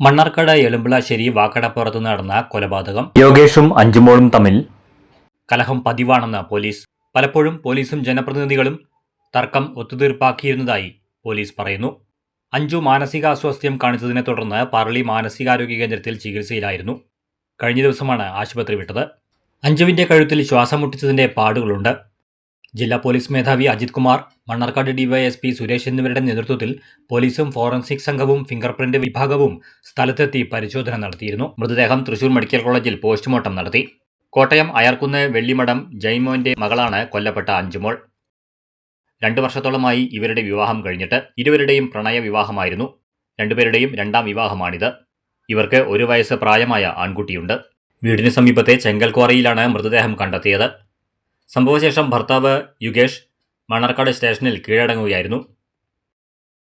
മണ്ണാർക്കാട് എലുമ്പിളാശ്ശേരി വാക്കടപ്പുറത്ത് നടന്ന കൊലപാതകം യോഗേഷും അഞ്ചുമോളും തമ്മിൽ കലഹം പതിവാണെന്ന് പോലീസ്. പലപ്പോഴും പോലീസും ജനപ്രതിനിധികളും തർക്കം ഒത്തുതീർപ്പാക്കിയിരുന്നതായി പോലീസ് പറയുന്നു. അഞ്ചു മാനസികാസ്വാസ്ഥ്യം കാണിച്ചതിനെ തുടർന്ന് പറളി മാനസികാരോഗ്യ കേന്ദ്രത്തിൽ ചികിത്സയിലായിരുന്നു. കഴിഞ്ഞ ദിവസമാണ് ആശുപത്രി വിട്ടത്. അഞ്ചുവിന്റെ കഴുത്തിൽ ശ്വാസം മുട്ടിച്ചതിന്റെ പാടുകളുണ്ട്. ജില്ലാ പോലീസ് മേധാവി അജിത് കുമാർ മണ്ണാർക്കാട് ഡിവൈഎസ്പി സുരേഷ് എന്നിവരുടെ നേതൃത്വത്തിൽ പോലീസും ഫോറൻസിക് സംഘവും ഫിംഗർ പ്രിന്റ് വിഭാഗവും സ്ഥലത്തെത്തി പരിശോധന നടത്തിയിരുന്നു. മൃതദേഹം തൃശൂർ മെഡിക്കൽ കോളേജിൽ പോസ്റ്റ്മോർട്ടം നടത്തി. കോട്ടയം അയർക്കുന്ന് വെള്ളിമഠം ജൈമോന്റെ മകളാണ് കൊല്ലപ്പെട്ട അഞ്ചുമോൾ. രണ്ടു വർഷത്തോളമായി ഇവരുടെ വിവാഹം കഴിഞ്ഞിട്ട് ഇരുവരുടെയും പ്രണയ വിവാഹമായിരുന്നു. രണ്ടുപേരുടെയും രണ്ടാം വിവാഹമാണിത്. ഇവർക്ക് ഒരു വയസ്സ് പ്രായമായ ആൺകുട്ടിയുണ്ട്. വീടിന് സമീപത്തെ ചെങ്കൽക്വാറിയിലാണ് മൃതദേഹം കണ്ടെത്തിയത്. സംഭവശേഷം ഭർത്താവ് യുഗേഷ് മണ്ണാർക്കാട് സ്റ്റേഷനിൽ കീഴടങ്ങുകയായിരുന്നു.